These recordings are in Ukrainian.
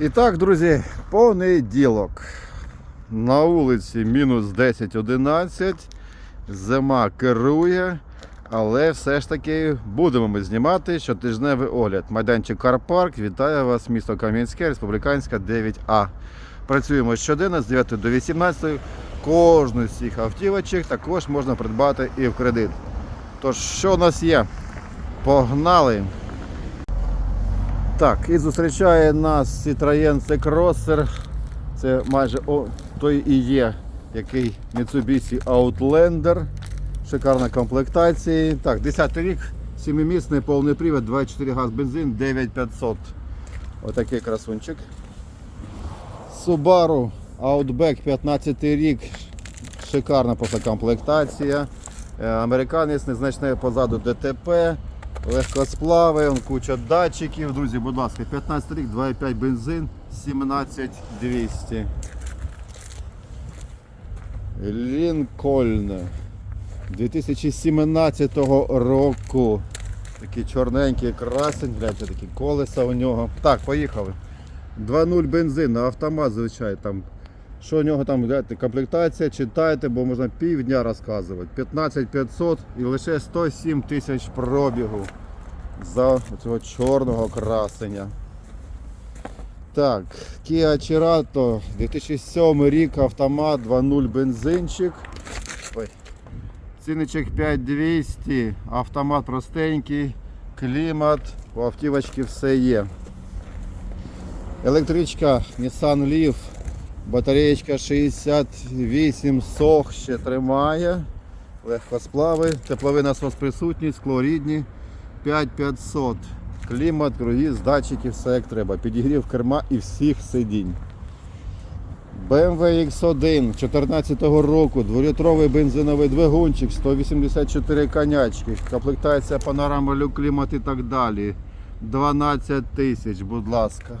І так, друзі, понеділок. На вулиці мінус 10-11. Зима керує, але все ж таки будемо ми знімати щотижневий огляд. Майданчик Карпарк вітає вас, місто Кам'янське, Республіканська 9А. Працюємо щоденно з 9 до 18. Кожну з цих автівочок також можна придбати і в кредит. Тож, що у нас є? Погнали! Так, і зустрічає нас Citroën C-Crosser. Це майже о, той і є, який Mitsubishi Outlander. Шикарна комплектація. Так, 10 рік, 7-місний повний привід, 24 газ бензин, 9500. Отакий красунчик. Subaru Outback 15 рік. Шикарна просто комплектація. Е, Американець незначне позаду ДТП. Легкосплави, куча датчиків. Друзі, будь ласка, 15 рік, 2,5 бензин, 17200. Лінкольн 2017 року. Такий чорненький красень, гляньте, такі колеса у нього. Так, поїхали. 2.0 бензин автомат, звичайно. Там, що у нього там комплектація, читайте, бо можна півдня розказувати. 15500 і лише 107 тисяч пробігу за цього чорного красення. Так, Kia Cerato, 2007 рік, автомат, 2.0 бензинчик. Ой. Ціничок 5200, автомат простенький, клімат, у автівочки все є. Електричка Nissan Leaf, батареєчка 68 сох ще тримає. Легкосплави, тепловий насос присутній, скло рідні, 5500. Клімат, круїз, датчики, все як треба. Підігрів керма і всіх сидінь. BMW X1 2014 року, 2-літровий бензиновий двигунчик, 184 конячки, комплектація панорама люк, клімат і так далі. 12 тисяч, будь ласка.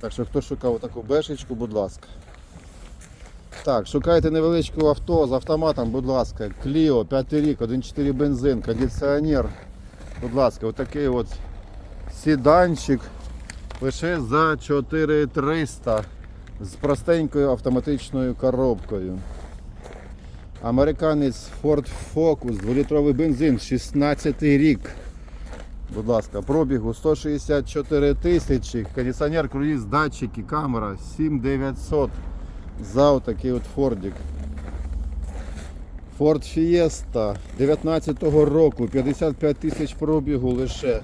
Так що хто шукав таку бешечку, будь ласка. Так, шукайте невеличке авто з автоматом, будь ласка. Clio, 5 рік, 1.4 бензин, кондиціонер. Будь ласка, отакий от сіданчик лише за 4300 з простенькою автоматичною коробкою. Американець Ford Focus, 2-літровий бензин, 16 рік. Будь ласка, пробігу 164 тисячі, кондиціонер, круїз, датчики, камера 7900 за отакий от Фордик. Ford Fiesta 19 року, 55 тисяч пробігу лише.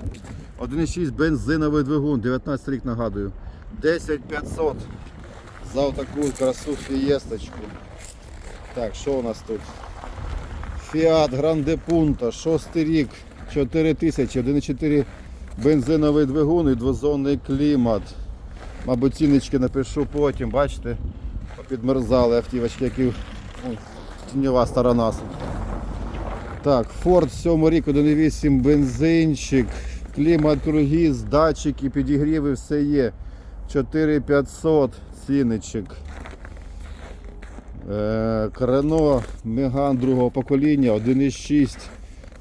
1,6 бензиновий двигун, 19 рік нагадую. 10500 за отаку красу фієсточку. Так, що у нас тут? Fiat Grande Punto, 6 рік, 4000, 1,4 бензиновий двигун і двозонний клімат. Мабуть, ціночки напишу потім, бачите? Підмерзали автівочки, які тіньова сторона. Так, Ford 7 рік, 1,8 бензинчик, клімат круїз, датчики, підігріви, все є. 4500 ціничок. Е, Рено Меган другого покоління, 1,6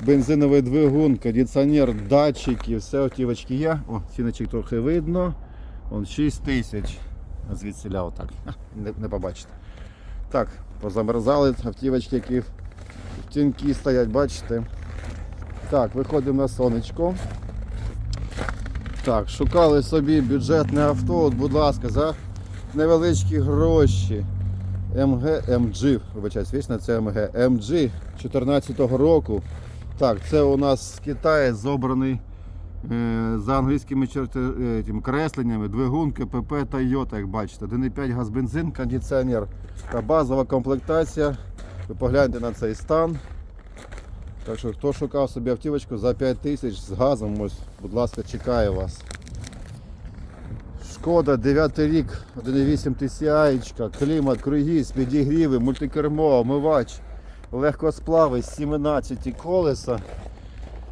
бензиновий двигун, кондиціонер, датчики, все автівочки є. О, ціночок трохи видно. Вон 6 тисяч. Звідсіля отак. Не, не побачите. Так, позамерзали автівочки, які в тінки стоять, бачите. Так, виходимо на сонечко. Так, шукали собі бюджетне авто, от, будь ласка, за невеличкі гроші. МГ, МГ, вибачаюсь, вічно це МГ. МГ 2014 року. Так, це у нас з Китаю зобраний е, за англійськими черти, е, кресленнями, двигун, КПП Toyota, як бачите. 1,5 газ бензин, кондиціонер та базова комплектація. Ви погляньте на цей стан. Так що хто шукав собі автівочку за 5 тисяч з газом, ось, будь ласка, чекає вас. Шкода 9 рік, 1,8 TCI, клімат, круїз, підігріви, мультикермо, омивач, легкосплави, 17 колеса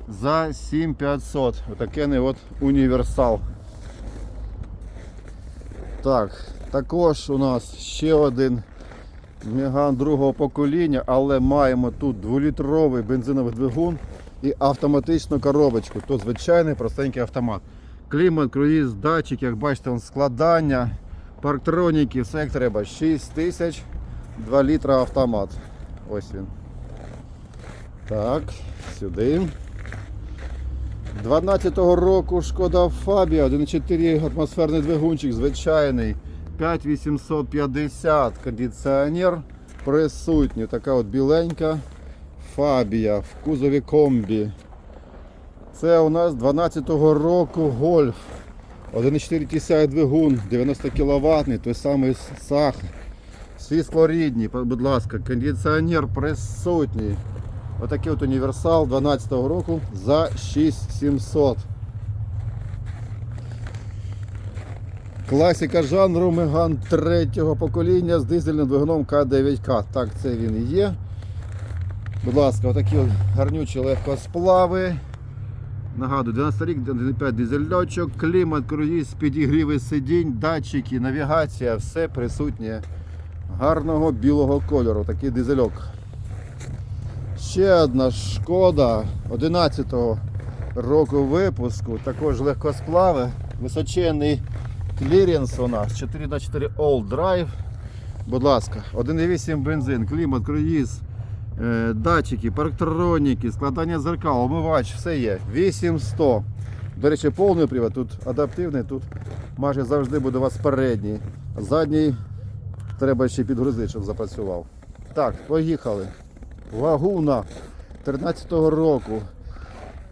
за 7500. Отакий от універсал. Так, також у нас ще один Меган другого покоління, але маємо тут 2-літровий бензиновий двигун і автоматичну коробочку. То звичайний простенький автомат. Клімат, круїз, датчик, як бачите, он складання, парктроніки, все як треба. 6 тисяч, 2 літра автомат. Ось він. Так, сюди. 12-го року шкода Фабія, 1,4 атмосферний двигунчик, звичайний. 5850 кондиціонер присутній. Така от біленька Фабія в кузові комбі. Це у нас 12-го року гольф. 1,4 TSI двигун, 90 кВт, той самий сах. Всі будь ласка, кондиціонер присутній. Отакий от універсал 12-го року за 6700. Класика жанру Меган третього покоління з дизельним двигуном К9К. Так, це він і є. Будь ласка, отакі от гарнючі легкосплави. Нагадую, 12 рік, 1.5 дизельочок, клімат, круїз, підігріви сидінь, датчики, навігація, все присутнє гарного білого кольору. Такий дизельок. Ще одна шкода 11-го року випуску, також легкосплави, височенний кліренс у нас 4х4 All Drive. Будь ласка, 1,8 бензин, клімат, круїз, е, датчики, парктроніки, складання зеркал, омивач, все є. 8100. До речі, повний привод, тут адаптивний, тут майже завжди буде у вас передній. Задній треба ще підгрузити, щоб запрацював. Так, поїхали. Лагуна 13-го року.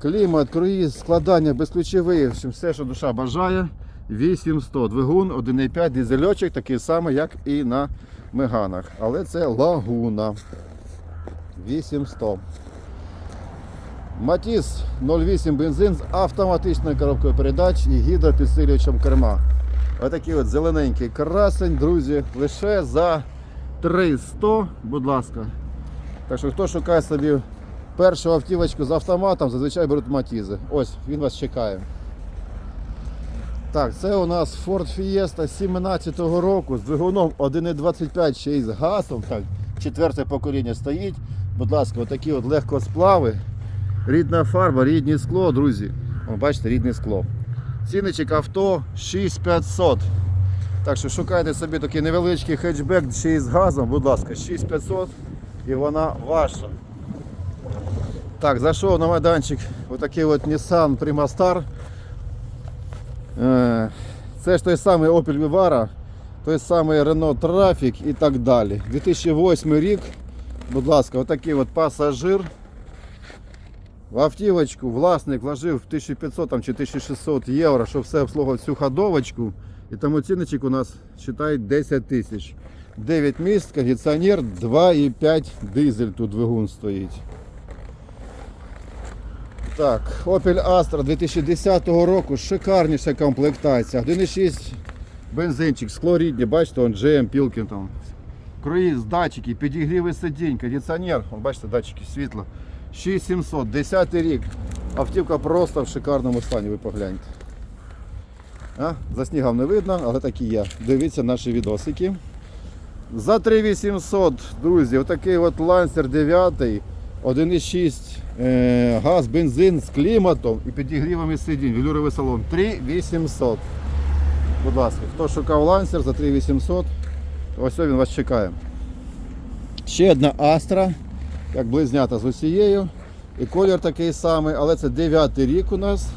Клімат, круїз, складання безключовий, все, що душа бажає. 8100. Двигун 1,5 дизельочок, такий самий, як і на Меганах. Але це лагуна. 8100. Матіс 08 бензин з автоматичною коробкою передач і гідропідсилювачем керма. Отакий от зелененький красень, друзі, лише за 300, будь ласка. Так що хто шукає собі першу автівочку з автоматом, зазвичай беруть матізи. Ось, він вас чекає. Так, це у нас Ford Fiesta 17-го року з двигуном 1,25 ще й з газом. Так, четверте покоління стоїть. Будь ласка, отакі от легкосплави. Рідна фарба, рідне скло, друзі. Бачите, рідне скло. Ціничок авто 6500. Так що шукайте собі такий невеличкий хетчбек ще з газом, будь ласка, 6500 і вона ваша. Так, зайшов на майданчик отакий от Nissan Primastar. Е, Це ж той самий Opel Vivara, той самий Renault Trafic і так далі. 2008 рік, будь ласка, отакий от пасажир. В автівочку власник вложив 1500 там, чи 1600 євро, щоб все обслуговувати всю ходовочку. І тому ціночок у нас вважає 10 тисяч. 9 місць, кондиціонер, 2,5 дизель тут двигун стоїть. Так, Opel Astra 2010 року, шикарніша комплектація. 1,6 бензинчик, склорідні, бачите, он GM Pilkington. Круїз, датчики, підігріви сидінь, кондиціонер, бачите, датчики світла. 6700, 10 рік. Автівка просто в шикарному стані, ви погляньте. А? За снігом не видно, але так і є. Дивіться наші відосики. За 3800, друзі, отакий от Lancer 9, 1,6 е, газ, бензин з кліматом і підігрівами сидінь, велюровий салон. 3800. Будь ласка, хто шукав Lancer за 3800, ось він вас чекає. Ще одна Astra, як близнята з усією. І колір такий самий, але це 9 рік у нас.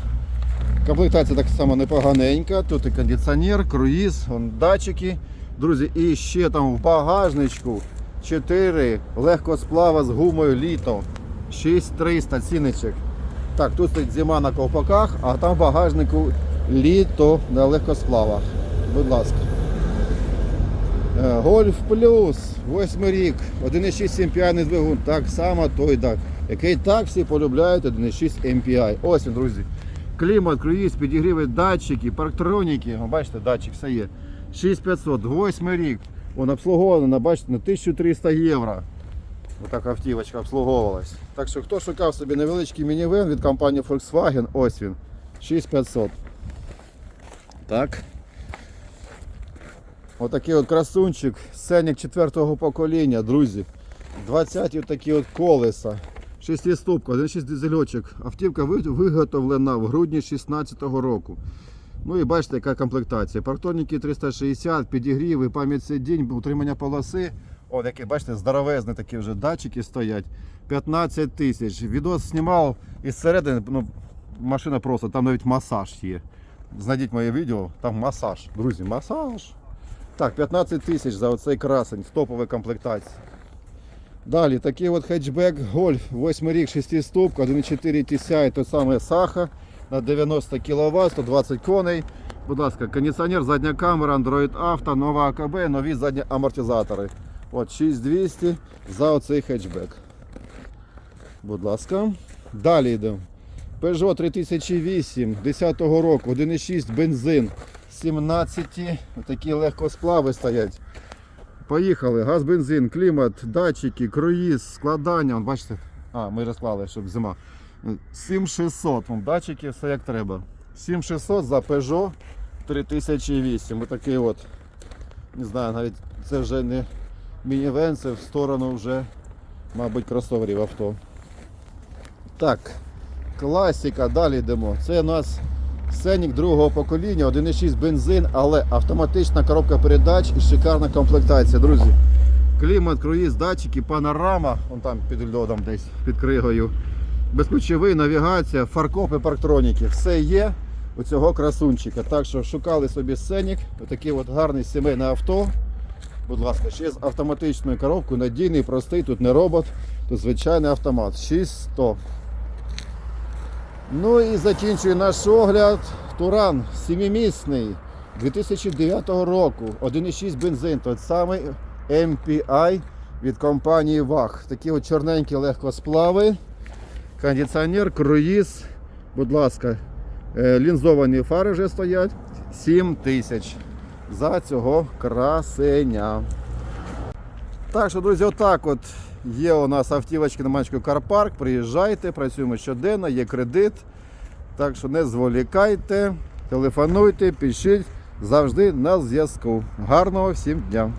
Комплектація так само непоганенька. Тут і кондиціонер, круїз, датчики. Друзі, і ще там в багажничку 4 легкосплава з гумою літо. 6300 ціничок. Так, тут стоїть зима на ковпаках, а там в багажнику літо на легкосплавах. Будь ласка. Е, Гольф плюс, 8 рік, 1,6 MPI двигун, так само той так, який так всі полюбляють 1,6 MPI. Ось він, друзі. Клімат, круїз, підігріви, датчики, парктроніки. Бачите, датчик все є. 6500, 8 рік. Вон обслугована, бачите, на 1300 євро. Отака автівочка обслуговувалась. Так що хто шукав собі невеличкий мінівен від компанії Volkswagen, ось він. 6500. Так. Отакий от красунчик, сценік четвертого покоління, друзі. 20 такі от колеса. Шестиступка, 1,6 дизельочок. Автівка виготовлена в грудні 2016 року. Ну і бачите, яка комплектація. Парктоніки 360, підігріви, пам'ять сидінь, утримання полоси. О, які, бачите, здоровезні такі вже датчики стоять. 15 тисяч. Відос знімав із середини, ну, машина просто, там навіть масаж є. Знайдіть моє відео, там масаж. Друзі, масаж. Так, 15 тисяч за оцей красень в топовій комплектації. Далі такий от хетчбек Golf, 8 рік, 6 ступка, 1.4 TCI, той самий Саха на 90 кВт, 120 коней. Будь ласка, кондиціонер, задня камера, Android Auto, нова АКБ, нові задні амортизатори. От 6200 за оцей хетчбек. Будь ласка. Далі йдемо. Peugeot 3008 10 року, 1.6 бензин, 17 такі легкосплави стоять. Поїхали. Газ, бензин, клімат, датчики, круїз, складання. Бачите? А, ми розклали, щоб зима. 7600. Вон, датчики, все як треба. 7600 за Peugeot 3008. Ось такий от. Не знаю, навіть це вже не мінівен, це в сторону вже, мабуть, кросоверів авто. Так, класика, далі йдемо. Це у нас Сенік другого покоління, 1.6 бензин, але автоматична коробка передач і шикарна комплектація, друзі. Клімат, круїз, датчики, панорама, вон там під льодом десь, під кригою. Безключовий, навігація, фаркопи, парктроніки. Все є у цього красунчика. Так що шукали собі Сенік, отакий от гарний сімейне авто. Будь ласка, ще з автоматичною коробкою, надійний, простий, тут не робот, тут звичайний автомат. 600. Ну і закінчую наш огляд. Туран 7-місний 2009 року. 1,6 бензин. Той самий MPI від компанії ВАГ. Такі от чорненькі легкосплави. Кондиціонер, круїз. Будь ласка, е, лінзовані фари вже стоять. 7 тисяч за цього красеня. Так що, друзі, отак от є у нас автівочки на Манчку Карпарк. Приїжджайте, працюємо щоденно, є кредит. Так що не зволікайте, телефонуйте, пишіть завжди на зв'язку. Гарного всім дня!